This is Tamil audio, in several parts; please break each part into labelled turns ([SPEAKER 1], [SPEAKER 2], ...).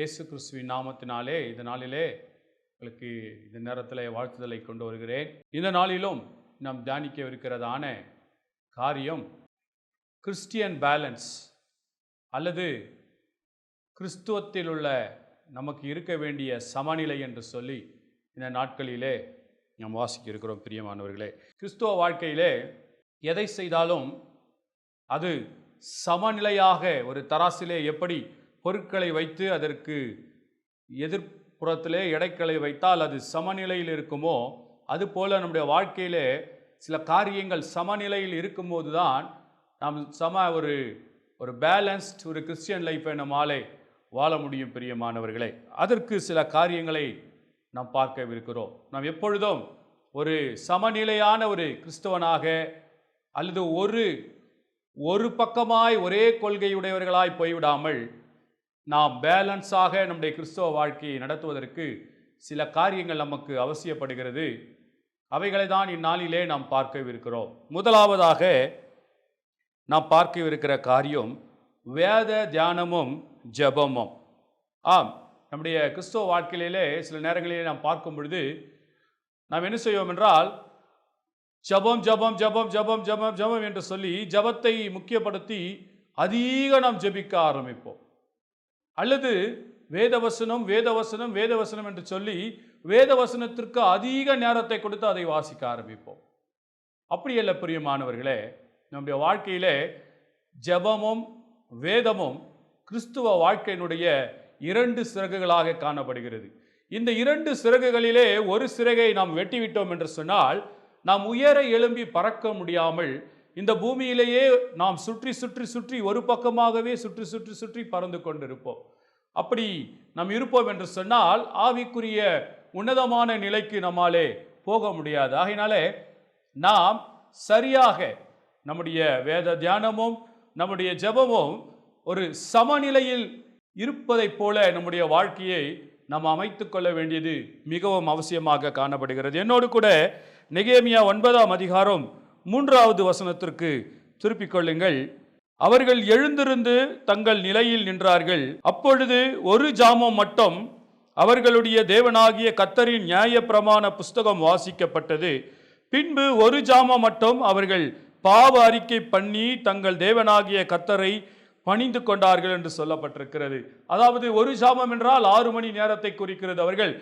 [SPEAKER 1] இயேசு கிறிஸ்துவின் நாமத்தினாலே இந்த நாளிலே உங்களுக்கு இந்த நேரத்தில் வாழ்த்துதலை கொண்டு வருகிறேன். இந்த நாளிலும் நாம் தியானிக்கவிருக்கிறதான காரியம் கிறிஸ்டியன் பேலன்ஸ் அல்லது கிறிஸ்துவத்தில் உள்ள நமக்கு இருக்க வேண்டிய சமநிலை என்று சொல்லி இந்த நாட்களிலே நாம் வாசிக்க இருக்கிறோம் பிரியமானவர்களே. கிறிஸ்துவ வாழ்க்கையிலே எதை செய்தாலும் அது சமநிலையாக ஒரு தராசிலே எப்படி பொருட்களை வைத்து அதற்கு எதிர்ப்புறத்திலே எடைக்களை வைத்தால் அது சமநிலையில் இருக்குமோ? அதுபோல் நம்முடைய வாழ்க்கையிலே சில காரியங்கள் சமநிலையில் இருக்கும்போது தான் நாம் சம ஒரு ஒரு பேலன்ஸ்ட் ஒரு கிறிஸ்டியன் லைஃப்பை நம்மாலே வாழ முடியும் பிரியமானவர்களே அதற்கு சில காரியங்களை நாம் பார்க்கவிருக்கிறோம். நாம் எப்பொழுதும் ஒரு சமநிலையான ஒரு கிறிஸ்தவனாக அல்லது ஒரு ஒரு பக்கமாய் ஒரே கொள்கையுடையவர்களாய் போய்விடாமல் நாம் பேலன்ஸாக நம்முடைய கிறிஸ்தவ வாழ்க்கையை நடத்துவதற்கு சில காரியங்கள் நமக்கு அவசியப்படுகிறது. அவைகளை தான் இந்நாளிலே நாம் பார்க்கவிருக்கிறோம். முதலாவதாக நாம் பார்க்கவிருக்கிற காரியம் வேத தியானமும் ஜெபமும். ஆம் நம்முடைய கிறிஸ்தவ வாழ்க்கையிலே சில நேரங்களிலே நாம் பார்க்கும் பொழுது நாம் என்ன செய்வோம் என்றால் ஜபம் ஜபம் ஜபம் ஜபம் ஜபம் ஜபம் என்று சொல்லி ஜபத்தை முக்கியப்படுத்தி அதிக நாம் ஜெபிக்க ஆரம்பிப்போம். அல்லது வேதவசனம் வேதவசனம் வேதவசனம் என்று சொல்லி வேதவசனத்திற்கு அதிக நேரத்தை கொடுத்து அதை வாசிக்க ஆரம்பிப்போம். அப்படியல்ல பிரியமானவர்களே நம்முடைய வாழ்க்கையிலே ஜெபமும் வேதமும் கிறிஸ்துவ வாழ்க்கையினுடைய இரண்டு சிறகுகளாக காணப்படுகிறது. இந்த இரண்டு சிறகுகளிலே ஒரு சிறகை நாம் வெட்டிவிட்டோம் என்று சொன்னால் நாம் உயர எழும்பி பறக்க முடியாமல் இந்த பூமியிலேயே நாம் சுற்றி சுற்றி சுற்றி ஒரு பக்கமாகவே சுற்றி சுற்றி சுற்றி பறந்து கொண்டிருப்போம். அப்படி நாம் இருப்போம் என்று சொன்னால் ஆவிக்குரிய உன்னதமான நிலைக்கு நம்மாலே போக முடியாது. ஆகையினாலே நாம் சரியாக நம்முடைய வேத தியானமும் நம்முடைய ஜெபமும் ஒரு சமநிலையில் இருப்பதைப் போல நம்முடைய வாழ்க்கையை நாம் அமைத்து கொள்ள வேண்டியது மிகவும் அவசியமாக காணப்படுகிறது. என்னோடு கூட நெகேமியா ஒன்பதாம் அதிகாரம் மூன்றாவது வசனத்திற்கு திருப்பிக் கொள்ளுங்கள். அவர்கள் எழுந்திருந்து தங்கள் நிலையில் நின்றார்கள். அப்பொழுது ஒரு ஜாமம் மட்டும் அவர்களுடைய தேவனாகிய கத்தரின் நியாய பிரமாண புஸ்தகம் வாசிக்கப்பட்டது. பின்பு ஒரு ஜாமம் மட்டும் அவர்கள் பாவ அறிக்கை பண்ணி தங்கள் தேவனாகிய கத்தரை பணிந்து கொண்டார்கள் என்று சொல்லப்பட்டிருக்கிறது. அதாவது ஒரு ஜாமம் என்றால் ஆறு மணி நேரத்தை குறிக்கிறது அவர்கள்.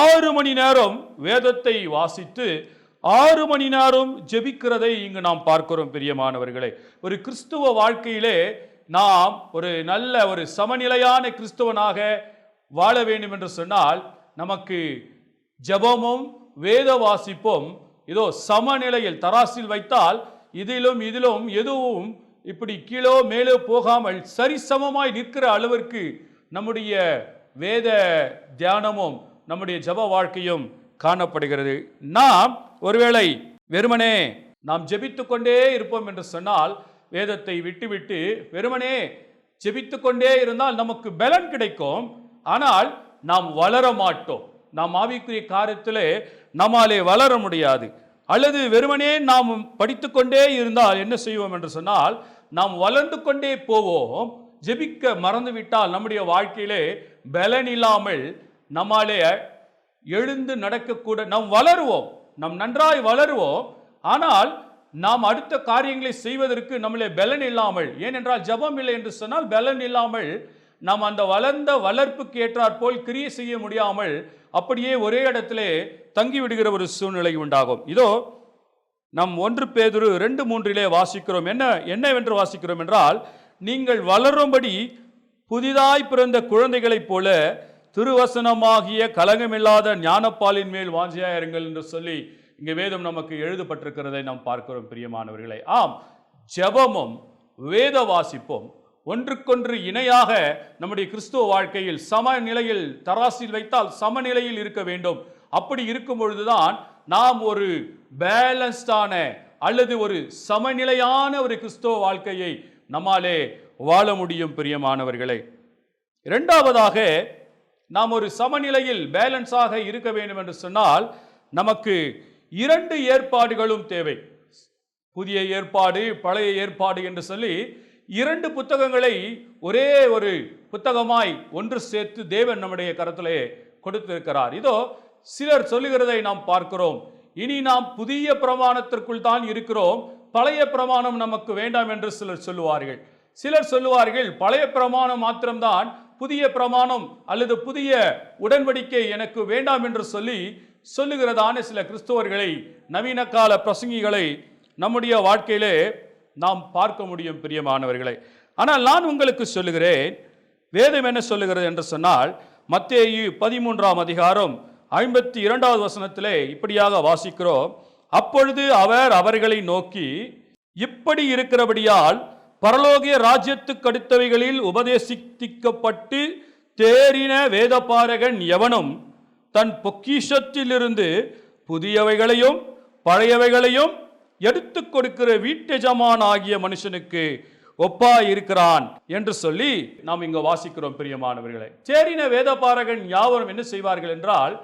[SPEAKER 1] ஆறு மணி நேரம் வேதத்தை வாசித்து ஆறு மணி நேரம் ஜெபிக்கிறதை இங்கு நாம் பார்க்கிறோம் பிரியமானவர்களே ஒரு கிறிஸ்துவ வாழ்க்கையிலே நாம் ஒரு நல்ல ஒரு சமநிலையான கிறிஸ்துவனாக வாழ வேண்டும் என்று சொன்னால் நமக்கு ஜெபமும் வேத வாசிப்பும் ஏதோ சமநிலையில் தராசில் வைத்தால் இதிலும் இதிலும் எதுவும் இப்படி கீழோ மேலே போகாமல் சரிசமமாய் நிற்கிற அளவிற்கு நம்முடைய வேத தியானமும் நம்முடைய ஜப வாழ்க்கையும் காணப்படுகிறது. நாம் ஒருவேளை வெறுமனே நாம் ஜெபித்து கொண்டே இருப்போம் என்று சொன்னால் வேதத்தை விட்டுவிட்டு வெறுமனே ஜெபித்து கொண்டே இருந்தால் நமக்கு பலன் கிடைக்கும். ஆனால் நாம் வளர மாட்டோம். நாம் ஆவிக்குரிய காரியத்திலே நம்மாலே வளர முடியாது. அல்லது வெறுமனே நாம் படித்துக்கொண்டே இருந்தால் என்ன செய்வோம் என்று சொன்னால் நாம் வளர்ந்து கொண்டே போவோம். ஜெபிக்க மறந்துவிட்டால் நம்முடைய வாழ்க்கையிலே பலன் இல்லாமல் நம்மாலே எழுந்து நடக்கக்கூட நாம் வளருவோம். நாம் நன்றாய் வளருவோம். ஆனால் நாம் அடுத்த காரியங்களை செய்வதற்கு நம்மளே பலன் இல்லாமல் ஏனென்றால் ஜபம் இல்லை என்று சொன்னால் பலன் இல்லாமல் நாம் அந்த வளர்ந்த வளர்ப்புக்கு ஏற்றாற் போல் கிரியை செய்ய முடியாமல் அப்படியே ஒரே இடத்திலே தங்கி விடுகிற ஒரு சூழ்நிலை உண்டாகும். இதோ நம் ஒன்று பேதுரு ரெண்டு மூன்றிலே வாசிக்கிறோம். என்ன என்னவென்று வாசிக்கிறோம் என்றால் நீங்கள் வளரும்படி புதிதாய் பிறந்த குழந்தைகளைப் போல திருவசனமாகிய கலங்கமில்லாத ஞானப்பாலின் மேல் வாஞ்சியாயிருங்கள் என்று சொல்லி இங்கே வேதம் நமக்கு எழுதப்பட்டிருக்கிறதை நாம் பார்க்கிறோம் பிரியமானவர்களை. ஆம் ஜெபமும் வேத வாசிப்பும் ஒன்றுக்கொன்று இணையாக நம்முடைய கிறிஸ்துவ வாழ்க்கையில் சமநிலையில் தராசில் வைத்தால் சமநிலையில் இருக்க வேண்டும். அப்படி இருக்கும் பொழுதுதான் நாம் ஒரு பேலன்ஸ்டான அல்லது ஒரு சமநிலையான ஒரு கிறிஸ்துவ வாழ்க்கையை நம்மாலே வாழ முடியும் பிரியமானவர்களே. இரண்டாவதாக நாம் ஒரு சமநிலையில் பேலன்ஸாக இருக்க வேண்டும் என்று சொன்னால் நமக்கு இரண்டு ஏற்பாடுகளும் தேவை. புதிய ஏற்பாடு பழைய ஏற்பாடு என்று சொல்லி இரண்டு புத்தகங்களை ஒரே ஒரு புத்தகமாய் ஒன்று சேர்த்து தேவன் நம்முடைய கரத்திலே கொடுத்திருக்கிறார். இதோ சிலர் சொல்லுகிறதை நாம் பார்க்கிறோம். இனி நாம் புதிய பிரமாணத்திற்குள் தான் இருக்கிறோம். பழைய பிரமாணம் நமக்கு வேண்டாம் என்று சிலர் சொல்லுவார்கள். சிலர் சொல்லுவார்கள் பழைய பிரமாணம் மாத்திரம்தான் புதிய பிரமாணம் அல்லது புதிய உடன்படிக்கை எனக்கு வேண்டாம் என்று சொல்லி சொல்லுகிறதான சில கிறிஸ்தவர்களை நவீன கால பிரசங்கிகளை நம்முடைய வாழ்க்கையிலே நாம் பார்க்க முடியும் பிரியமானவர்களை. ஆனால் நான் உங்களுக்கு சொல்லுகிறேன் வேதம் என்ன சொல்லுகிறது என்று சொன்னால் மத்தேயு பதிமூன்றாம் அதிகாரம் ஐம்பத்தி இரண்டாவது வசனத்திலே இப்படியாக வாசிக்கிறோம். அப்பொழுது அவர் அவர்களை நோக்கி இப்படி இருக்கிறபடியால் பரலோகிய ராஜ்யத்துக்கு அடுத்தவைகளில் உபதேசிக்கப்பட்டு தேறின வேதபாரகன் எவனும் தன் பொக்கிஷத்திலிருந்து புதியவைகளையும் பழையவைகளையும் எடுத்து கொடுக்கிற வீட்டெஜமான் ஆகிய மனுஷனுக்கு ஒப்பா இருக்கிறான் என்று சொல்லி நாம் இங்கு வாசிக்கிறோம் பிரியமானவர்களே. சேரின வேதபாரகன் யாவரும் என்ன செய்வார்கள் என்றால்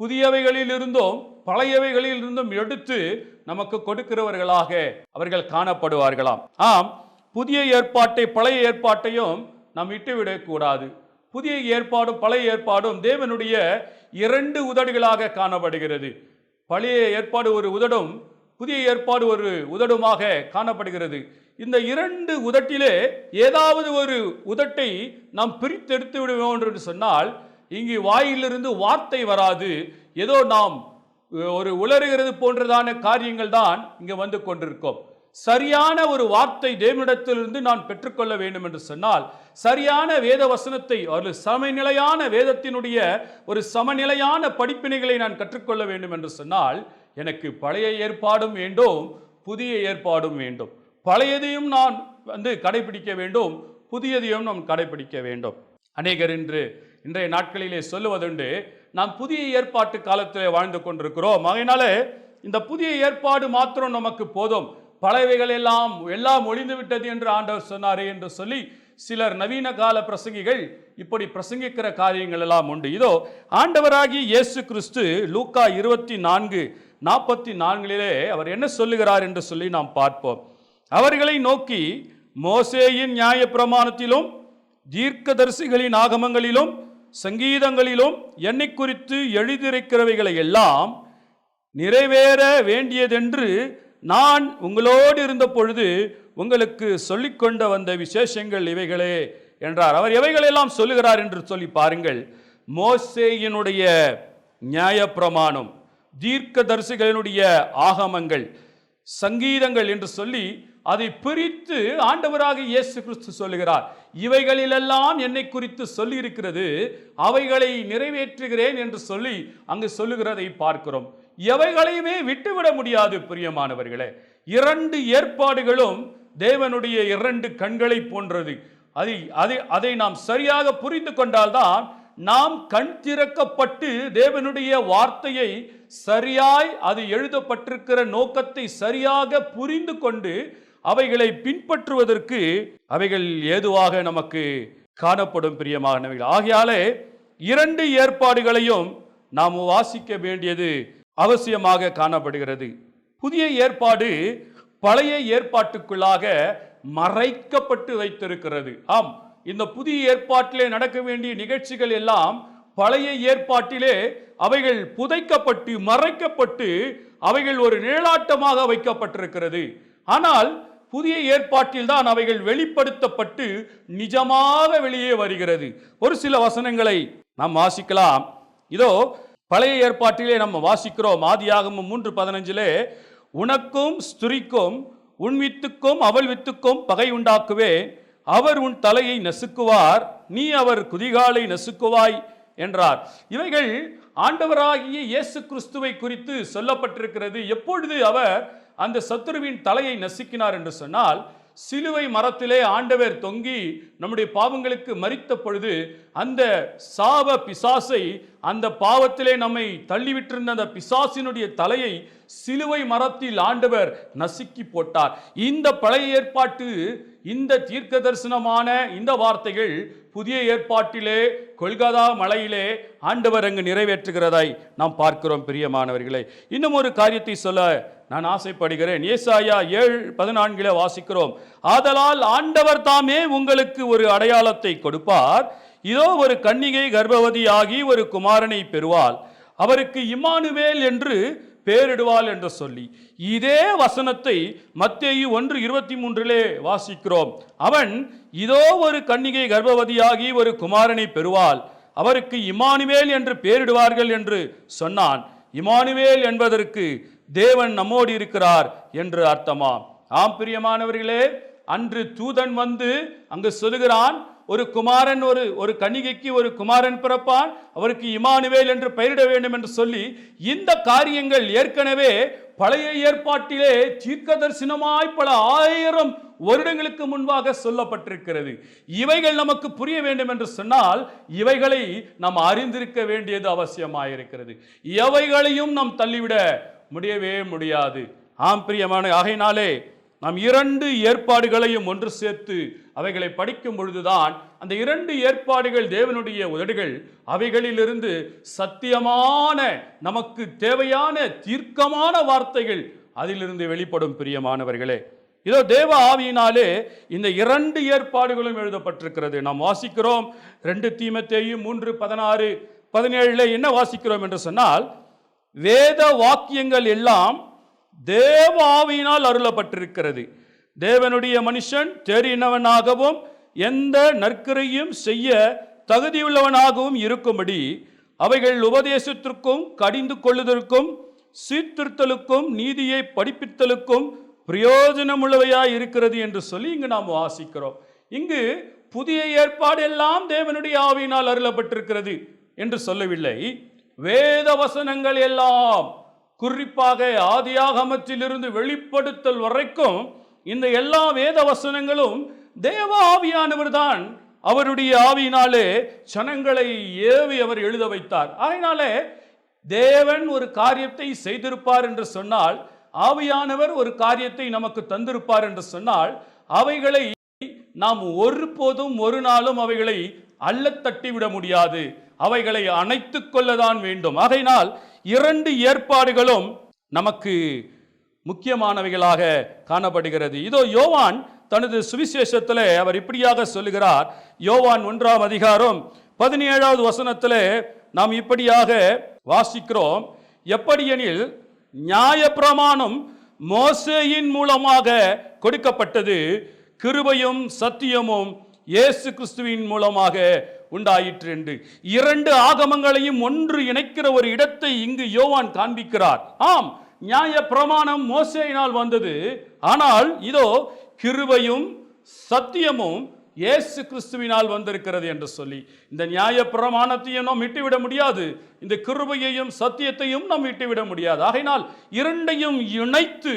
[SPEAKER 1] புதியவைகளில் இருந்தும் பழையவைகளில் இருந்தும் எடுத்து நமக்கு கொடுக்கிறவர்களாக அவர்கள் காணப்படுவார்களாம். ஆம் புதிய ஏற்பாட்டை பழைய ஏற்பாட்டையும் நாம் விட்டுவிடக்கூடாது. புதிய ஏற்பாடும் பழைய ஏற்பாடும் தேவனுடைய இரண்டு உதடுகளாக காணப்படுகிறது. பழைய ஏற்பாடு ஒரு உதடும் புதிய ஏற்பாடு ஒரு உதடுமாக காணப்படுகிறது. இந்த இரண்டு உதட்டிலே ஏதாவது ஒரு உதட்டை நாம் பிரித்தெடுத்து விடுவோம் என்று சொன்னால் இங்கு வாயிலிருந்து வார்த்தை வராது. ஏதோ நாம் ஒரு உளறுகிறது போன்றதான காரியங்கள் தான் இங்கே வந்து கொண்டிருக்கோம். சரியான ஒரு வார்த்தை தேவனிடத்திலிருந்து நான் பெற்றுக்கொள்ள வேண்டும் என்று சொன்னால் சரியான வேத வசனத்தை ஒரு சமநிலையான வேதத்தினுடைய ஒரு சமநிலையான படிப்பினைகளை நான் கற்றுக்கொள்ள வேண்டும் என்று சொன்னால் எனக்கு பழைய ஏற்பாடும் வேண்டும் புதிய ஏற்பாடும் வேண்டும். பழையதையும் நான் வந்து கடைபிடிக்க வேண்டும் புதியதையும் நாம் கடைபிடிக்க வேண்டும். அநேகர் இன்று இன்றைய நாட்களிலே சொல்லுவதுண்டு நாம் புதிய ஏற்பாட்டு காலத்திலே வாழ்ந்து கொண்டிருக்கிறோம். அதனால இந்த புதிய ஏற்பாடு மாத்திரம் நமக்கு போதும். பழையவைகள் எல்லாம் எல்லாம் ஒழிந்து விட்டது என்று ஆண்டவர் சொன்னாரே என்று சொல்லி சிலர் நவீன கால பிரசங்கிகள் இப்படி பிரசங்கிக்கிற காரியங்கள் எல்லாம் உண்டு. இதோ ஆண்டவராகி இயேசு கிறிஸ்து லூக்கா இருபத்தி நான்கு நாற்பத்தி நான்கிலே அவர் என்ன சொல்லுகிறார் என்று சொல்லி நாம் பார்ப்போம். அவர்களை நோக்கி மோசேயின் நியாய பிரமாணத்திலும் தீர்க்கதரிசிகளின் ஆகமங்களிலும் சங்கீதங்களிலும் என்னை குறித்து எழுதியிருக்கிறவைகளை எல்லாம் நிறைவேற வேண்டியதென்று நான் உங்களோடு இருந்த பொழுது உங்களுக்கு சொல்லிக்கொண்ட வந்த விசேஷங்கள் இவைகளே என்றார். அவர் எவைகளெல்லாம் சொல்லுகிறார் என்று சொல்லி பாருங்கள். மோசேயினுடைய நியாயப்பிரமாணம் தீர்க்கதரிசிகளினுடைய ஆகமங்கள் சங்கீதங்கள் என்று சொல்லி அதை பிரித்து ஆண்டவராக இயேசு கிறிஸ்து சொல்லுகிறார். இவைகளிலெல்லாம் என்னை குறித்து சொல்லியிருக்கிறது. அவைகளை நிறைவேற்றுகிறேன் என்று சொல்லி அங்கு சொல்லுகிறதை பார்க்கிறோம். எவைகளையுமே விட்டுவிட முடியாது பிரியமானவர்களே. இரண்டு ஏற்பாடுகளும் தேவனுடைய இரண்டு கண்களை போன்றது. அதை அதை அதை நாம் சரியாக புரிந்து கொண்டால்தான் நாம் கண் திறக்கப்பட்டு தேவனுடைய வார்த்தையை சரியாய் அது எழுதப்பட்டிருக்கிற நோக்கத்தை சரியாக புரிந்து கொண்டு அவைகளை பின்பற்றுவதற்கு அவைகள் ஏதுவாக நமக்கு காணப்படும் பிரியமானவைகள் ஆகையாலே இரண்டு ஏற்பாடுகளையும் நாம் வாசிக்க வேண்டியது அவசியமாக காணப்படுகிறது. புதிய ஏற்பாடு பழைய ஏற்பாட்டுக்குள்ளாக மறைக்கப்பட்டு வைத்திருக்கிறது. ஆம் இந்த புதிய ஏற்பாட்டிலே நடக்க வேண்டிய நிகழ்ச்சிகள் எல்லாம் பழைய ஏற்பாட்டிலே அவைகள் புதைக்கப்பட்டு மறைக்கப்பட்டு அவைகள் ஒரு நிழலாட்டமாக வைக்கப்பட்டிருக்கிறது. ஆனால் புதிய ஏற்பாட்டில் தான் அவைகள் வெளிப்படுத்தப்பட்டு நிஜமாக வெளியே வருகிறது. ஒரு சில வசனங்களை நாம் வாசிக்கலாம். இதோ பழைய ஏற்பாட்டிலே நம்ம வாசிக்கிறோம். ஆதியாகமும் மூன்று பதினஞ்சிலே உனக்கும் ஸ்துரிக்கும் உன் வித்துக்கும் அவள் வித்துக்கும் பகை உண்டாக்குவேன் அவர் உன் தலையை நசுக்குவார் நீ அவர் குதிகாலை நசுக்குவாய் என்றார். இவைகள் ஆண்டவராகிய இயேசு கிறிஸ்துவை குறித்து சொல்லப்பட்டிருக்கிறது. எப்பொழுது அவர் அந்த சத்துருவின் தலையை நசுக்கினார் என்று சொன்னால் சிலுவை மரத்திலே ஆண்டவர் தொங்கி நம்முடைய பாவங்களுக்கு மறித்த பொழுது அந்த சாப பிசாசை அந்த பாவத்திலே நம்மை தள்ளிவிட்டிருந்த அந்த பிசாசினுடைய தலையை சிலுவை மரத்தில் ஆண்டவர் நசுக்கி போட்டார். இந்த பழைய ஏற்பாட்டு இந்த தீர்க்க தரிசனமான இந்த வார்த்தைகள் புதிய ஏற்பாட்டிலே கொல்கதா மலையிலே ஆண்டவர் அங்கு நிறைவேற்றுகிறதாய் நாம் பார்க்கிறோம் பிரியமானவர்களே. இன்னும் ஒரு காரியத்தை சொல்ல நான் ஆசைப்படுகிறேன். ஏசாயா ஏழு பதினான்கில வாசிக்கிறோம். ஆதலால் ஆண்டவர் தாமே உங்களுக்கு ஒரு அடையாளத்தை கொடுப்பார். இதோ ஒரு கன்னிகை கர்ப்பவதியாகி ஒரு குமாரனை பெறுவாள். அவருக்கு இம்மானுவேல் என்று பேரிடுவாள் என்று சொல்லி. இதே வசனத்தை மத்தேயு ஒன்று இருபத்தி மூன்றிலே வாசிக்கிறோம். அவன் இதோ ஒரு கன்னிகை கர்ப்பவதியாகி ஒரு குமாரனை பெறுவாள். அவருக்கு இமானுவேல் என்று பேரிடுவார்கள் என்று சொன்னான். இமானுவேல் என்பதற்கு தேவன் நம்மோடு இருக்கிறார் என்று அர்த்தமாம். ஆம் பிரியமானவர்களே அன்று தூதன் வந்து அங்கு சொல்லுகிறான் ஒரு குமாரன் ஒரு ஒரு கணிகைக்கு ஒரு குமாரன் பிறப்பான் அவருக்கு இமானுவேல் என்று பெயரிட வேண்டும் என்று சொல்லி இந்த காரியங்கள் ஏற்கனவே பழைய ஏற்பாட்டிலே தீர்க்க தரிசனமாய் பல ஆயிரம் வருடங்களுக்கு முன்பாக சொல்லப்பட்டிருக்கிறது. இவைகள் நமக்கு புரிய வேண்டும் என்று சொன்னால் இவைகளை நாம் அறிந்திருக்க வேண்டியது அவசியமாயிருக்கிறது. எவைகளையும் நாம் தள்ளிவிட முடியவே முடியாது. ஆம் பிரியமான ஆகையினாலே நாம் இரண்டு ஏற்பாடுகளையும் ஒன்று சேர்த்து அவைகளை படிக்கும் பொழுதுதான் அந்த இரண்டு ஏற்பாடுகள் தேவனுடைய உதடுகள் அவைகளிலிருந்து சத்தியமான நமக்கு தேவையான தீர்க்கமான வார்த்தைகள் அதிலிருந்து வெளிப்படும் பிரியமானவர்களே. இதோ தேவ ஆவியினாலே இந்த இரண்டு ஏற்பாடுகளும் எழுதப்பட்டிருக்கிறது. நாம் வாசிக்கிறோம் ரெண்டு தீமத்தேயும் மூன்று பதினாறு பதினேழுல என்ன வாசிக்கிறோம் என்று சொன்னால் வேத வாக்கியங்கள் எல்லாம் தேவ ஆவியினால் அருளப்பட்டிருக்கிறது. தேவனுடைய மனுஷன் தேறினவனாகவும் எந்த நற்கரையும் செய்ய தகுதியுள்ளவனாகவும் இருக்கும்படி அவைகள் உபதேசத்திற்கும் கடிந்து கொள்ளுதற்கும் சீர்திருத்தலுக்கும் நீதியை படிப்பித்தலுக்கும் பிரயோஜனமுள்ளவையாய் இருக்கிறது என்று சொல்லி இங்கு நாம் வாசிக்கிறோம். இங்கு புதிய ஏற்பாடு எல்லாம் தேவனுடைய ஆவியினால் அருளப்பட்டிருக்கிறது என்று சொல்லவில்லை. வேத வசனங்கள் எல்லாம் குறிப்பாக ஆதியாகமத்திலிருந்து வெளிப்படுத்தல் வரைக்கும் இந்த எல்லா வேத வசனங்களும் தேவ ஆவியானவர் தான் அவருடைய ஆவியினாலே ஜனங்களை ஏவி அவர் எழுத வைத்தார். அதனாலே தேவன் ஒரு காரியத்தை செய்திருப்பார் என்று சொன்னால் ஆவியானவர் ஒரு காரியத்தை நமக்கு தந்திருப்பார் என்று சொன்னால் அவைகளை நாம் ஒருபோதும் ஒரு நாளும் அவைகளை அள்ளத்தட்டி விட முடியாது. அவைகளை அணைத்து கொள்ளதான் வேண்டும். அதனால் இரண்டு ஏற்பாடுகளும் நமக்கு முக்கியமானவைகளாக காணப்படுகிறது. இதோ யோவான் தனது சுவிசேஷத்திலே அவர் இப்படியாக சொல்லுகிறார். யோவான் ஒன்றாம் அதிகாரம் பதினேழாவது வசனத்தில் நாம் இப்படியாக வாசிக்கிறோம். எப்படியெனில் நியாயப்பிரமாணம் மோசேயின் மூலமாக கொடுக்கப்பட்டது. கிருபையும் சத்தியமும் இயேசு கிறிஸ்துவின் மூலமாக உண்டாயிற்று என்று இரண்டு ஆகமங்களையும் ஒன்று இணைக்கிற ஒரு இடத்தை இங்கு யோவான் காண்பிக்கிறார். ஆம் நியாய பிரமாணம் மோசையினால் வந்தது. ஆனால் இதோ கிருபையும் சத்தியமும் இயேசு கிறிஸ்துவினால் வந்திருக்கிறது என்று சொல்லி. இந்த நியாய பிரமாணத்தையும் நாம் விட்டுவிட முடியாது. இந்த கிருபையையும் சத்தியத்தையும் நாம் விட்டுவிட முடியாது. ஆகையினால் இரண்டையும் இணைத்து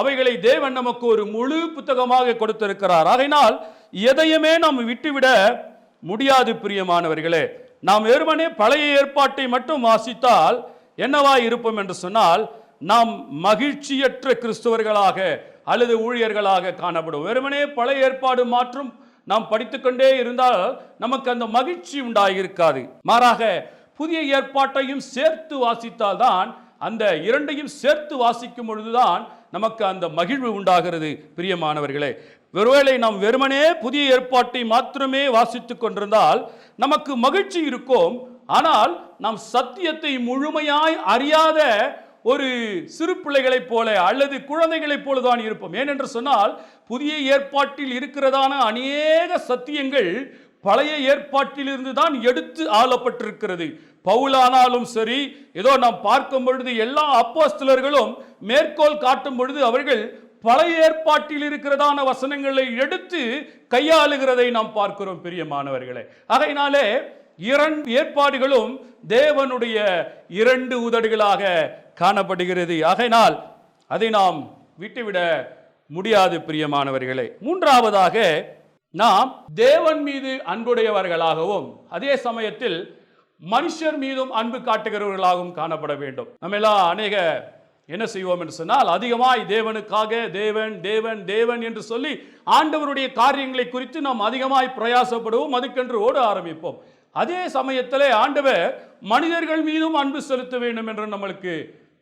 [SPEAKER 1] அவைகளை தேவன் நமக்கு ஒரு முழு புத்தகமாக கொடுத்திருக்கிறார். ஆகையினால் எதையுமே நாம் விட்டுவிட முடியாது பிரியமானவர்களே. நாம் வெறுமனே பழைய ஏற்பாட்டை மட்டும் வாசித்தால் என்னவா இருப்போம் என்று சொன்னால் நாம் மகிழ்ச்சியற்ற கிறிஸ்தவர்களாக அல்லது ஊழியர்களாக காணப்படும். வெறுமனே பழைய ஏற்பாடு மாற்றும் நாம் படித்துக்கொண்டே இருந்தால் நமக்கு அந்த மகிழ்ச்சி உண்டாகியிருக்காது மாறாக புதிய ஏற்பாட்டையும் சேர்த்து வாசித்தால் தான் அந்த இரண்டையும் சேர்த்து வாசிக்கும் பொழுதுதான் நமக்கு அந்த மகிழ்வு உண்டாகிறது பிரியமானவர்களே. ஒருவேளை நாம் வெறுமனே புதிய ஏற்பாட்டை மாத்திரமே வாசித்துக் கொண்டிருந்தால் நமக்கு மகிழ்ச்சி இருக்கும். ஆனால் நாம் சத்தியத்தை முழுமையாய் அறியாத ஒரு சிறு பிள்ளைகளைப் போல அல்லது குழந்தைகளைப் போலதான் இருப்போம். ஏனென்று சொன்னால் புதிய ஏற்பாட்டில் இருக்கிறதான அநேக சத்தியங்கள் பழைய ஏற்பாட்டிலிருந்து தான் எடுத்து ஆளப்பட்டிருக்கிறது. பவுலானாலும் சரி ஏதோ நாம் பார்க்கும் பொழுது எல்லா அப்போஸ்தலர்களும் மேற்கோள் காட்டும் பொழுது அவர்கள் பழைய ஏற்பாட்டில் இருக்கிறதான வசனங்களை எடுத்து கையாளுகிறதை நாம் பார்க்கிறோம் பிரியமானவர்களே அதையினாலே இரண்டு ஏற்பாடுகளும் தேவனுடைய இரண்டு உதடுகளாக காணப்படுகிறது. ஆகையினால் அதை நாம் விட்டுவிட முடியாது பிரியமானவர்களே மூன்றாவதாக நாம் தேவன் மீது அன்புடையவர்களாகவும் அதே சமயத்தில் மனுஷர் மீதும் அன்பு காட்டுகிறவர்களாகவும் காணப்பட வேண்டும். நம்ம எல்லாம் அநேக என்ன செய்வோம் என்று சொன்னால் அதிகமாய் தேவனுக்காக தேவன் தேவன் தேவன் என்று சொல்லி ஆண்டவருடைய காரியங்களை குறித்து நாம் அதிகமாய் பிரயாசப்படுவோம் அதுக்கென்று ஓட ஆரம்பிப்போம். அதே சமயத்திலே ஆண்டவர் மனிதர்கள் மீதும் அன்பு செலுத்த வேண்டும் என்று நம்மளுக்கு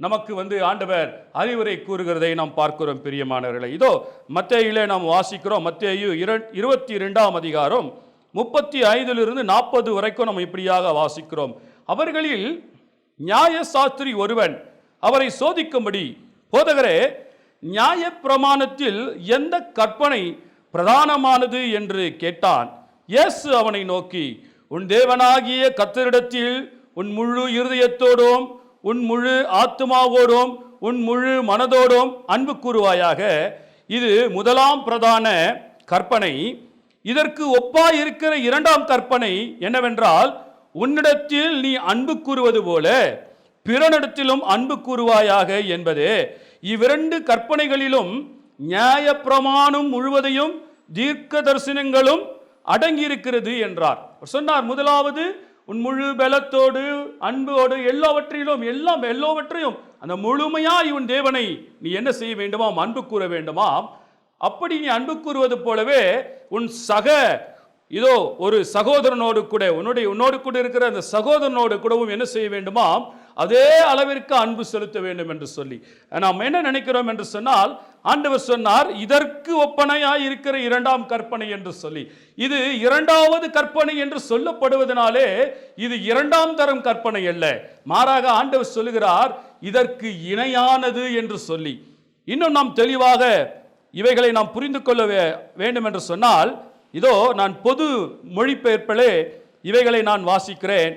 [SPEAKER 1] நமக்கு வந்து ஆண்டவர் அறிவுரை கூறுகிறதை நாம் பார்க்கிறோம் பிரியமானவர்களை. இதோ மத்தேயிலே நாம் வாசிக்கிறோம் மத்தேயு இருபத்தி இரண்டாம் அதிகாரம் முப்பத்தி ஐந்திலிருந்து நாற்பது வரைக்கும் நம்ம இப்படியாக வாசிக்கிறோம். அவர்களில் நியாய சாஸ்திரி ஒருவன் அவரை சோதிக்கும்படி. போதகரே நியாய பிரமாணத்தில் எந்த கற்பனை பிரதானமானது என்று கேட்டான். இயேசு அவனை நோக்கி உன் தேவனாகிய கத்தரிடத்தில் உன் முழு இருதயத்தோடும் உன் முழு ஆத்மாவோடும் உன் முழு மனதோடும் அன்பு கூறுவாயாக. இது முதலாம் பிரதான கற்பனை. இதற்கு ஒப்பாய் இருக்கிற இரண்டாம் கற்பனை என்னவென்றால் உன்னிடத்தில் நீ அன்பு கூறுவது போல. பிறனிடத்திலும் அன்பு கூறுவாயாக என்பது. இவ்விரண்டு கற்பனைகளிலும் நியாய பிரமாணம் முழுவதையும் தீர்க்க தரிசனங்களும் அடங்கியிருக்கிறது என்றார். சொன்னார் முதலாவது உன் முழு பலத்தோடு அன்போடு எல்லாவற்றிலும் எல்லாம் எல்லாவற்றையும் அந்த முழுமையாய் உன் தேவனை நீ என்ன செய்ய வேண்டுமாம்? அன்பு கூற வேண்டுமாம் அப்படி நீ அன்பு கூறுவது போலவே உன் சக இதோ ஒரு சகோதரனோடு கூட உன்னுடைய உன்னோடு கூட இருக்கிற அந்த சகோதரனோடு கூடவும் என்ன செய்ய வேண்டுமாம்? அதே அளவிற்கு அன்பு செலுத்த வேண்டும் என்று சொல்லி. நாம் என்ன நினைக்கிறோம் என்று சொன்னால் ஆண்டவர் சொன்னார் இதற்கு ஒப்பனையாய் இருக்கிற இரண்டாம் கற்பனை என்று சொல்லி. இது இரண்டாவது கற்பனை என்று சொல்லப்படுவதனாலே இது இரண்டாம் தரம் கற்பனை அல்ல. மாறாக ஆண்டவர் சொல்லுகிறார் இதற்கு இணையானது என்று சொல்லி. இன்னும் நாம் தெளிவாக இவைகளை நாம் புரிந்து கொள்ள வேண்டும் என்று சொன்னால் இதோ நான் பொது மொழிபெயர்ப்பிலே இவைகளை நான் வாசிக்கிறேன்.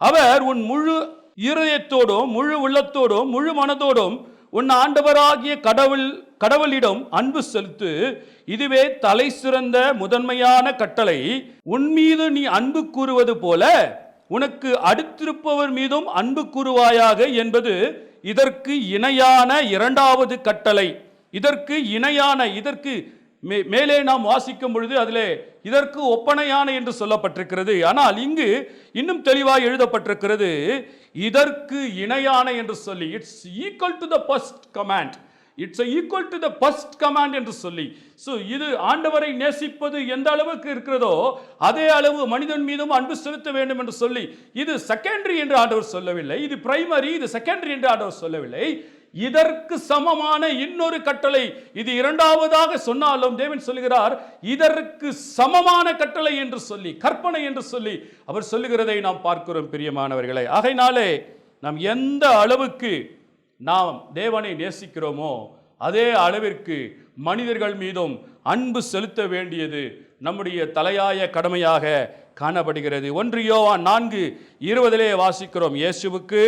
[SPEAKER 1] அவர் உன் முழு இருதயத்தோடும் முழு உள்ளத்தோடும் முழு மனதோடும் உன் ஆண்டவராகிய கடவுள் கடவுளிடம் அன்பு செலுத்து. இதுவே தலை சிறந்த முதன்மையான கட்டளை. உன் மீது நீ அன்பு கூறுவது போல உனக்கு அடுத்திருப்பவர் மீதும் அன்பு கூறுவாயாக என்பது இதற்கு இணையான இரண்டாவது கட்டளை. இதற்கு இணையான இதற்கு மே- மேலே நாம் வாசிக்கும் பொழுது அதிலே இதற்கு ஒப்பனையான என்று சொல்லப்பட்டிருக்கிறது. ஆனால் இங்கு இன்னும் தெளிவாக எழுதப்பட்டிருக்கிறது. இதற்கு இணையான என்று சொல்லி it's equal to the first command it's equal to the first command என்று சொல்லி. ஸோ இது ஆண்டவரை நேசிப்பது எந்த அளவுக்கு இருக்கிறதோ அதே அளவு மனிதன் மீதும் அன்பு செலுத்த வேண்டும் என்று சொல்லி. இது செகண்டரி என்று ஆண்டவர் சொல்லவில்லை. இது பிரைமரி இது செகண்டரி என்று ஆண்டவர் சொல்லவில்லை. இதற்கு சமமான இன்னொரு கட்டளை. இது இரண்டாவதாக சொன்னாலும் தேவன் சொல்லுகிறார் இதற்கு சமமான கட்டளை என்று சொல்லி கற்பனை என்று சொல்லி. அவர் சொல்லுகிறதை நாம் பார்க்கிறோம் பிரியமானவர்களை. ஆகையினாலே நாம் எந்த அளவுக்கு நாம் தேவனை நேசிக்கிறோமோ அதே அளவிற்கு மனிதர்கள் மீதும் அன்பு செலுத்த வேண்டியது நம்முடைய தலையாய கடமையாக காணப்படுகிறது. ஒன்று யோவான் நான்கு இருபதிலே வாசிக்கிறோம். இயேசுவுக்கு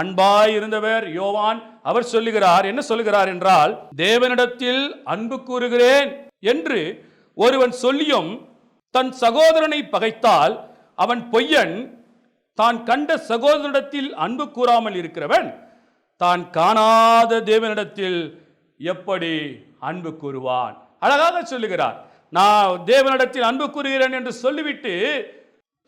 [SPEAKER 1] அன்பாய் இருந்தவர் யோவான் அவர் சொல்லுகிறார் என்ன சொல்லுகிறார் என்றால் தேவனிடத்தில் அன்பு கூறுகிறேன் என்று ஒருவன் சொல்லியும் தன் சகோதரனை பகைத்தால் அவன் பொய்யன் தான் கண்ட சகோதரனிடத்தில் அன்பு கூறாமல் இருக்கிறவன் தான் காணாத தேவனிடத்தில் எப்படி அன்பு கூறுவான்? அழகாக சொல்லுகிறார். நான் தேவனிடத்தில் அன்பு கூறுகிறேன் என்று சொல்லிவிட்டு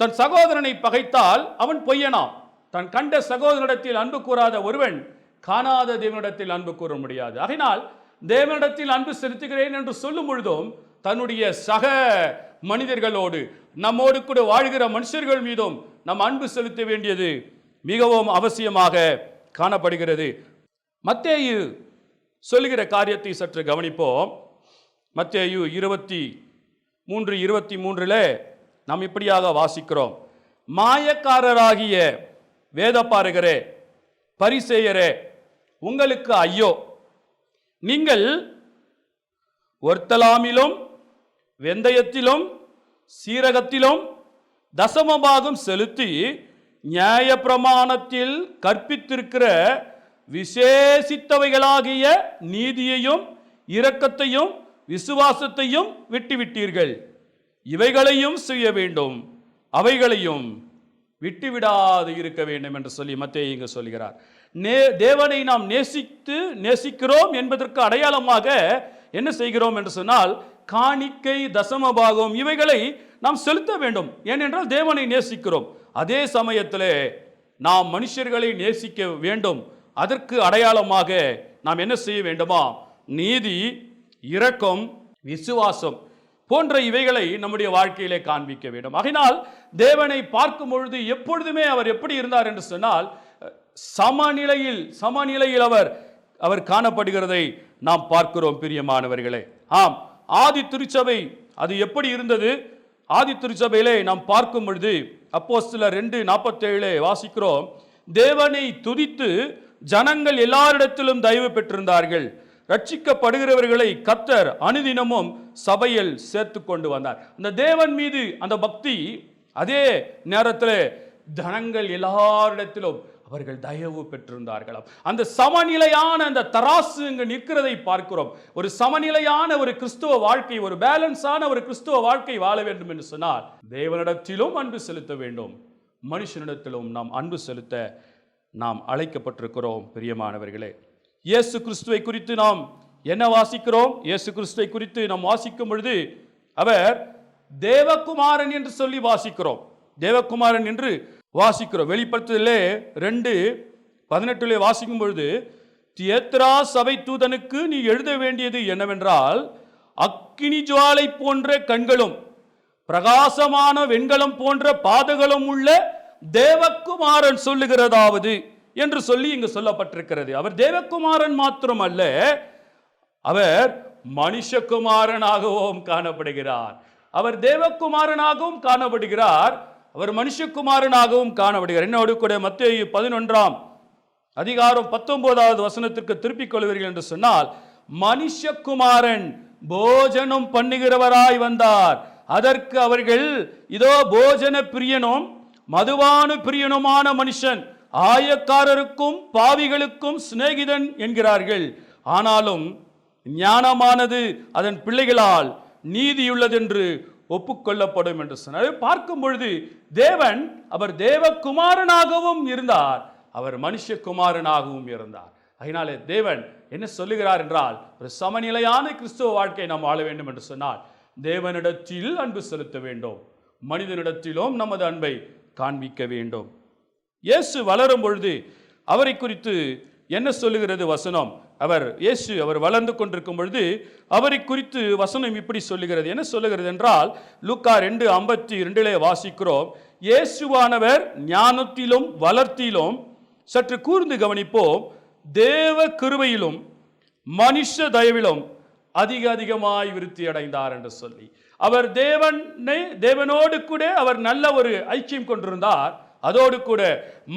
[SPEAKER 1] தன் சகோதரனை பகைத்தால் அவன் பொய்யனாம். தன் கண்ட சகோதரனிடத்தில் அன்பு கூறாத ஒருவன் காணாத தேவனிடத்தில் அன்பு கூற முடியாது. அதனால் தேவனிடத்தில் அன்பு செலுத்துகிறேன் என்று சொல்லும் பொழுதும் தன்னுடைய சக மனிதர்களோடு நம்மோடு கூட வாழ்கிற மனுஷர்கள் மீதும் நம் அன்பு செலுத்த வேண்டியது மிகவும் அவசியமாக காணப்படுகிறது. மத்தேயு சொல்லுகிற காரியத்தை சற்று கவனிப்போம். மத்தேயு இருபத்தி மூன்று இருபத்தி மூன்றில் நாம் இப்படியாக வாசிக்கிறோம். மாயக்காரராகிய வேதப்பாருகரே பரிசெயரே உங்களுக்கு ஐயோ. நீங்கள் ஒர்த்தலாமிலும் வெந்தயத்திலும் சீரகத்திலும் தசமபாகம் செலுத்தி நியாய பிரமாணத்தில் கற்பித்திருக்கிற விசேஷித்தவைகளாகிய நீதியையும் இரக்கத்தையும் விசுவாசத்தையும் விட்டுவிட்டீர்கள். இவைகளையும் செய்ய வேண்டும். அவைகளையும் விட்டுவிடாது இருக்க வேண்டும் என்று சொல்லி மத்திய இங்கு சொல்கிறார். நே தேவனை நாம் நேசித்து நேசிக்கிறோம் என்பதற்கு அடையாளமாக என்ன செய்கிறோம் என்று சொன்னால் காணிக்கை தசமபாகம் இவைகளை நாம் செலுத்த வேண்டும். ஏனென்றால் தேவனை நேசிக்கிறோம். அதே சமயத்தில் நாம் மனுஷர்களை நேசிக்க வேண்டும். அதற்கு அடையாளமாக நாம் என்ன செய்ய வேண்டுமா? நீதி இரக்கம் விசுவாசம் போன்ற இவைகளை நம்முடைய வாழ்க்கையிலே காண்பிக்க வேண்டும். ஆகினால் தேவனை பார்க்கும் பொழுது எப்பொழுதுமே அவர் எப்படி இருந்தார் என்று சொன்னால் சமநிலையில் சமநிலையில் அவர் அவர் காணப்படுகிறதை நாம் பார்க்கிறோம் பிரியமானவர்களே. ஆம் ஆதி திருச்சபை அது எப்படி இருந்தது? ஆதி திருச்சபையிலே நாம் பார்க்கும் பொழுது அப்போ சில ரெண்டு நாற்பத்தேழு வாசிக்கிறோம் தேவனை துதித்து ஜனங்கள் எல்லாரிடத்திலும் தயவு பெற்றிருந்தார்கள். ரட்சிக்கப்படுகிறவர்களை கத்தர் அனுதினமும் சபையில் சேர்த்து கொண்டு வந்தார். அந்த தேவன் மீது அந்த பக்தி அதே நேரத்தில் தனங்கள் எல்லாரிடத்திலும் அவர்கள் தயவு பெற்றிருந்தார்களாம். அந்த சமநிலையான அந்த தராசு இங்கு நிற்கிறதை பார்க்கிறோம். ஒரு சமநிலையான ஒரு கிறிஸ்துவ வாழ்க்கை ஒரு பேலன்ஸான ஒரு கிறிஸ்துவ வாழ்க்கை வாழ வேண்டும் என்று சொன்னால் தேவனிடத்திலும் அன்பு செலுத்த வேண்டும். மனுஷனிடத்திலும் நாம் அன்பு செலுத்த நாம் அழைக்கப்பட்டிருக்கிறோம். பிரியமானவர்களே இயேசு கிறிஸ்துவை குறித்து நாம் என்ன வாசிக்கிறோம்? இயேசு கிறிஸ்துவை குறித்து நாம் வாசிக்கும் பொழுது அவர் தேவகுமாரன் என்று சொல்லி வாசிக்கிறோம். தேவகுமாரன் என்று வாசிக்கிறோம். வெளிப்படுத்துதலே ரெண்டு பதினெட்டுலே வாசிக்கும் பொழுது தியத்ரா சபை தூதனுக்கு நீ எழுத வேண்டியது என்னவென்றால் அக்கினி ஜுவாலை போன்ற கண்களும் பிரகாசமான வெண்கலம் போன்ற பாதகளும் உள்ள தேவகுமாரன் சொல்லுகிறதாவது. என்று சொல்லி இங்கு சொல்லப்பட்டிருக்கிறது. அவர் தேவகுமாரன் மாத்திரமல்ல அவர் மனுஷகுமாரனாகவும் காணப்படுகிறார். அவர் தேவகுமாரனாகவும் காணப்படுகிறார் அவர் மனுஷகுமாரனாகவும் காணப்படுகிறார். என்னோடு கூட மத்திய பதினொன்றாம் அதிகாரம் பத்தொன்பதாவது வசனத்திற்கு திருப்பிக் கொள்வீர்கள் என்று சொன்னால் மனுஷகுமாரன் போஜனம் பண்ணுகிறவராய் வந்தார். அதற்கு அவர்கள் இதோ போஜன பிரியனும் மதுவான பிரியனுமான மனுஷன் ஆயக்காரருக்கும் பாவிகளுக்கும் சிநேகிதன் என்கிறார்கள். ஆனாலும் ஞானமானது அதன் பிள்ளைகளால் நீதியுள்ளதென்று ஒப்புக்கொள்ளப்படும் என்று சொன்னார். பார்க்கும் பொழுது தேவன் அவர் தேவகுமாரனாகவும் இருந்தார். அவர் மனுஷகுமாரனாகவும் இருந்தார். அதனாலே தேவன் என்ன சொல்லுகிறார் என்றால் ஒரு சமநிலையான கிறிஸ்துவ வாழ்க்கை நாம் வாழ வேண்டும் என்று சொன்னால் தேவனிடத்தில் அன்பு செலுத்த வேண்டும். மனிதனிடத்திலும் நமது அன்பை காண்பிக்க வேண்டும். இயேசு வளரும் பொழுது அவரை குறித்து என்ன சொல்லுகிறது வசனம்? அவர் இயேசு அவர் வளர்ந்து கொண்டிருக்கும் பொழுது அவரை குறித்து வசனம் இப்படி சொல்லுகிறது. என்ன சொல்லுகிறது என்றால் லூக்கா ரெண்டு ஐம்பத்தி ரெண்டிலே வாசிக்கிறோம். இயேசுவானவர் ஞானத்திலும் வளர்த்தியிலும் சற்று கூர்ந்து கவனிப்போம். தேவ கிருவையிலும் மனுஷ தயவிலும் அதிக அதிகமாய் விருத்தி அடைந்தார் என்று சொல்லி. அவர் தேவனை தேவனோடு கூட அவர் நல்ல ஒரு ஐக்கியம் கொண்டிருந்தார். அதோடு கூட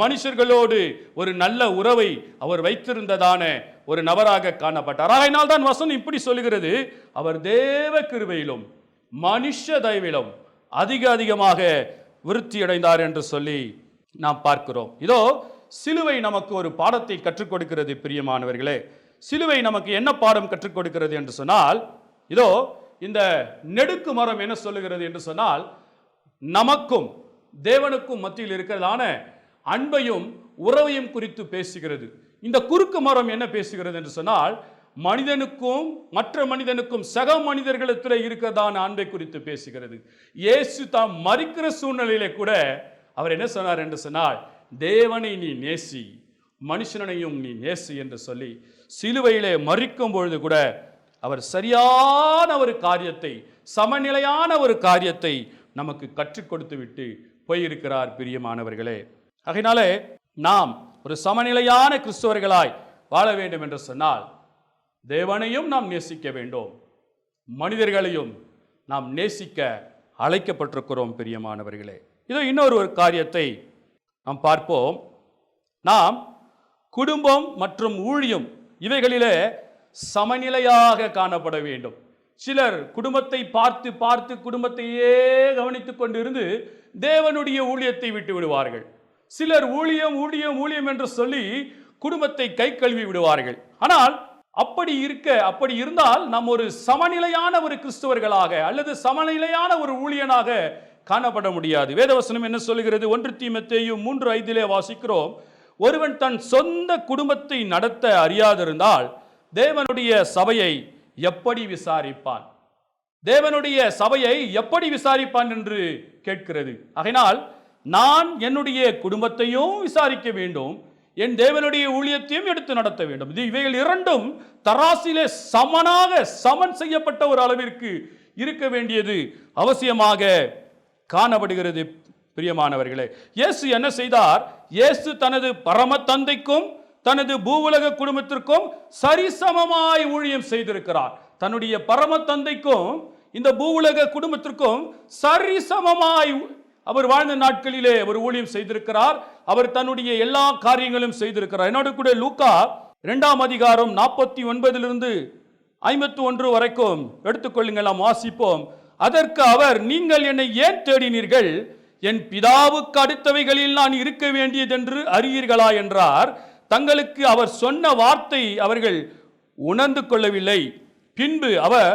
[SPEAKER 1] மனுஷர்களோடு ஒரு நல்ல உறவை அவர் வைத்திருந்ததான ஒரு நபராக காணப்பட்டார். ஆகையினால் தான் வசனம் இப்படி சொல்லுகிறது. அவர் தேவ கிருபையிலும் மனுஷ தயவிலும் அதிக அதிகமாக விருத்தி அடைந்தார் என்று சொல்லி நாம் பார்க்கிறோம். இதோ சிலுவை நமக்கு ஒரு பாடத்தை கற்றுக் கொடுக்கிறது பிரியமானவர்களே. சிலுவை நமக்கு என்ன பாடம் கற்றுக் கொடுக்கிறது என்று சொன்னால் இதோ இந்த நெடுக்கு மரம் என்ன சொல்லுகிறது என்று சொன்னால் நமக்கும் தேவனுக்கும் மத்தியில் இருக்கிறதான அன்பையும் உறவையும் குறித்து பேசுகிறது. இந்த குறுக்கு மரம் என்ன பேசுகிறது என்று சொன்னால் மனிதனுக்கும் மற்ற மனிதனுக்கும் சக மனிதர்களிடத்தில் இருக்கிறதான அன்பை குறித்து பேசுகிறது. இயேசு தாம் மறிக்கிற சூழ்நிலையிலே கூட அவர் என்ன சொன்னார் என்று சொன்னால் தேவனை நீ நேசி மனுஷனையும் நீ நேசி என்று சொல்லி சிலுவையிலே மறிக்கும் பொழுது கூட அவர் சரியான ஒரு காரியத்தை சமநிலையான ஒரு காரியத்தை நமக்கு கற்றுக் கொடுத்து விட்டு போயிருக்கிறார் பிரியமானவர்களே. ஆகையினாலே நாம் ஒரு சமநிலையான கிறிஸ்தவர்களாய் வாழ வேண்டும் என்று சொன்னால் தேவனையும் நாம் நேசிக்க வேண்டும். மனிதர்களையும் நாம் நேசிக்க அழைக்கப்பட்டிருக்கிறோம் பிரியமானவர்களே. இதோ இன்னொரு ஒரு காரியத்தை நாம் பார்ப்போம். நாம் குடும்பம் மற்றும் ஊழியம் இவைகளிலே சமநிலையாக காணப்பட வேண்டும். சிலர் குடும்பத்தை பார்த்து பார்த்து குடும்பத்தையே கவனித்துக் கொண்டிருந்து தேவனுடைய ஊழியத்தை விட்டு விடுவார்கள். சிலர் ஊழியம் ஊழியம் ஊழியம் என்று சொல்லி குடும்பத்தை கை கழுவி விடுவார்கள். ஆனால் அப்படி இருக்க அப்படி இருந்தால் நாம் ஒரு சமநிலையான ஒரு கிறிஸ்தவர்களாக அல்லது சமநிலையான ஒரு ஊழியனாக காணப்பட முடியாது. வேதவசனம் என்ன சொல்கிறது ஒன்று தீமத்தையும் மூன்று ஐந்திலே வாசிக்கிறோம். ஒருவன் தன் சொந்த குடும்பத்தை நடத்த அறியாதிருந்தால் தேவனுடைய சபையை எப்படி விசாரிப்பான்? தேவனுடைய சபையை எப்படி விசாரிப்பான் என்று கேட்கிறது. ஆகையினால் நான் என்னுடைய குடும்பத்தையும் விசாரிக்க வேண்டும் என் தேவனுடைய ஊழியத்தையும் எடுத்து நடத்த வேண்டும். இது இவைகள் இரண்டும் தராசிலே சமனாக சமன் செய்யப்பட்ட ஒரு அளவிற்கு இருக்க வேண்டியது அவசியமாக காணப்படுகிறது பிரியமானவர்களே. இயேசு என்ன செய்தார்? இயேசு தனது பரம தந்தைக்கும் தனது பூவுலக குடும்பத்திற்கும் சரிசமமாய் ஊழியம் செய்திருக்கிறார். தன்னுடைய பரம தந்தைக்கும் இந்த பூவுலக குடும்பத்திற்கும் சரிசமமாய் அவர் வாழ்ந்த நாட்களிலே அவர் ஊழியம் செய்திருக்கிறார். அவர் தன்னுடைய எல்லா காரியங்களும் செய்திருக்கிறார். என்னோட கூட லூக்கா இரண்டாம் அதிகாரம் நாற்பத்தி ஒன்பதிலிருந்து ஐம்பத்தி ஒன்று வரைக்கும் எடுத்துக்கொள்ளுங்கள் நாம் வாசிப்போம். அதற்கு அவர் நீங்கள் என்னை ஏன் தேடினீர்கள்? என் பிதாவுக்கு அடுத்தவைகளில் நான் இருக்க வேண்டியதென்று அறியீர்களா? என்றார். தங்களுக்கு அவர் சொன்ன வார்த்தை அவர்கள் உணர்ந்து கொள்ளவில்லை. பின்பு அவர்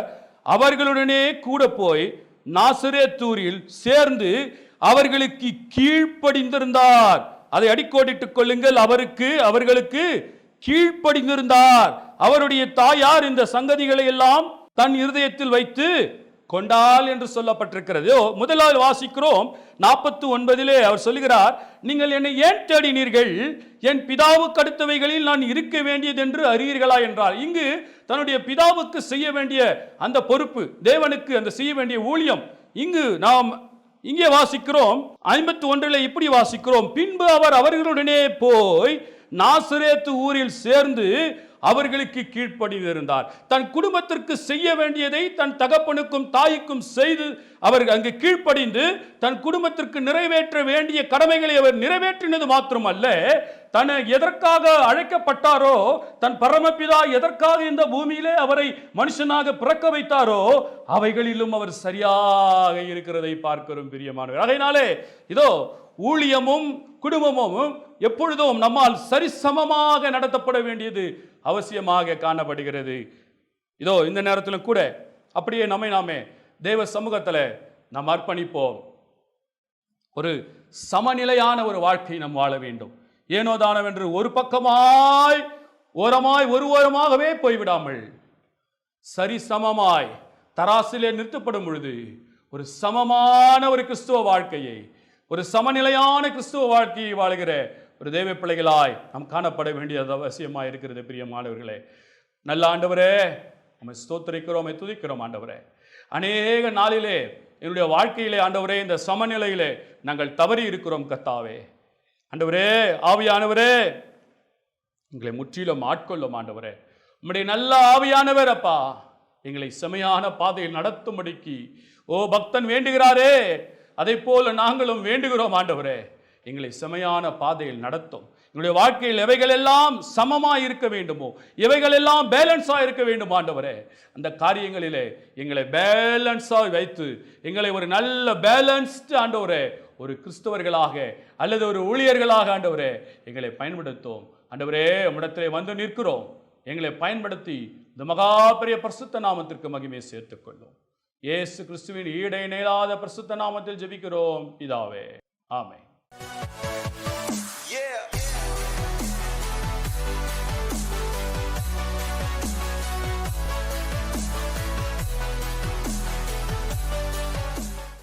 [SPEAKER 1] அவர்களுடனே கூட போய் நாசரேத்தூரில் சேர்ந்து அவர்களுக்கு கீழ்ப்படிந்திருந்தார். அதை அடிக்கோடிட்டுக் கொள்ளுங்கள். அவருக்கு அவர்களுக்கு கீழ்ப்படிந்திருந்தார். அவருடைய தாயார் இந்த சங்கதிகளை எல்லாம் தன் இருதயத்தில் வைத்து கொண்டாள் என்று சொல்லப்பட்டிருக்கிறது. முதலாவது வாசிக்கிறோம். நாற்பத்தி ஒன்பதிலே அவர் சொல்லுகிறார் நீங்கள் என்னை ஏன் தேடினீர்கள்? என் பிதாவுக்கு அடுத்தவைகளில் நான் இருக்க வேண்டியது என்று அறியீர்களா? என்றார். இங்கு தன்னுடைய பிதாவுக்கு செய்ய வேண்டிய அந்த பொறுப்பு தேவனுக்கு அந்த செய்ய வேண்டிய ஊழியம் இங்கு நாம் இங்கே வாசிக்கிறோம். ஐம்பத்தி ஒன்றில் இப்படி வாசிக்கிறோம். பின்பு அவர் அவர்களுடனே போய் நாசிரேத்து ஊரில் சேர்ந்து அவர்களுக்கு கீழ்ப்படிந்திருந்தார் தன் குடும்பத்திற்கு செய்ய வேண்டியதை தன் தகப்பனுக்கும் தாய்க்கும் செய்து அவர் அங்கு கீழ்ப்படிந்து தன் குடும்பத்திற்கு நிறைவேற்ற வேண்டிய கடமைகளை அவர் நிறைவேற்றினது மாத்திரமல்ல தன்னை எதற்காக அழைக்கப்பட்டாரோ தன் பரமபிதா எதற்காக இந்த பூமியிலே அவரை மனுஷனாக பிறக்க வைத்தாரோ அவைகளிலும் அவர் சரியாக இருக்கிறதை பார்க்கிறோம் பிரியமானவர். அதனாலே இதோ ஊழியமும் குடும்பமும் எப்பொழுதும் நம்மால் சரிசமமாக நடத்தப்பட வேண்டியது அவசியமாக காணப்படுகிறது. இதோ இந்த நேரத்திலும் கூட அப்படியே நம்மை நாமே தேவ சமூகத்தில் நாம் அர்ப்பணிப்போம். ஒரு சமநிலையான ஒரு வாழ்க்கை நாம் வாழ வேண்டும். ஏனோ என்று ஒரு பக்கமாய் ஓரமாய் ஒரு ஓரமாகவே போய்விடாமல் சரிசமமாய் தராசிலே நிறுத்தப்படும் பொழுது ஒரு சமமான ஒரு கிறிஸ்துவ வாழ்க்கையை ஒரு சமநிலையான கிறிஸ்துவ வாழ்க்கையை வாழுகிற ஒரு தேவ பிள்ளைகளாய் நாம் காணப்பட வேண்டியது அவசியமாக இருக்கிறது பிரியமானவர்களே நல்ல ஆண்டவரே நம்மை ஸ்தோத்தரிக்கிறோம் துதிக்கிறோம் ஆண்டவரே. அநேக நாளிலே என்னுடைய வாழ்க்கையிலே ஆண்டவரே இந்த சமநிலையிலே நாங்கள் தவறி இருக்கிறோம் கத்தாவே ஆண்டவரே ஆவியானவரே எங்களை முற்றிலும் ஆட்கொள்ளும் ஆண்டவரே. உம்முடைய நல்ல ஆவியானவர் அப்பா எங்களை செமையான பாதையில் நடத்தும்படிக்கு ஓ பக்தன் வேண்டுகிறாரே. அதை போல நாங்களும் வேண்டுகிறோம் ஆண்டவரே. எங்களை செமையான பாதையில் நடத்தும். எங்களுடைய வாழ்க்கையில் எவைகளெல்லாம் சமமாக இருக்க வேண்டுமோ எவைகளெல்லாம் பேலன்ஸாக இருக்க வேண்டும் ஆண்டவரே அந்த காரியங்களிலே எங்களை பேலன்ஸாக வைத்து எங்களை ஒரு நல்ல பேலன்ஸ்டு ஆண்டவரே ஒரு கிறிஸ்தவர்களாக அல்லது ஒரு ஊழியர்களாக ஆண்டவரே எங்களை பயன்படுத்தும். ஆண்டவரே உம்மிடத்திலே வந்து நிற்கிறோம். எங்களை பயன்படுத்தி இந்த மகாபெரிய பிரசுத்த நாமத்திற்கு மகிமை சேர்த்துக்கொள்ளும். இயேசு கிறிஸ்துவின் ஈடை நேராத பிரசுத்த நாமத்தில் ஜெபிக்கிறோம். இதாவே ஆமை Thank you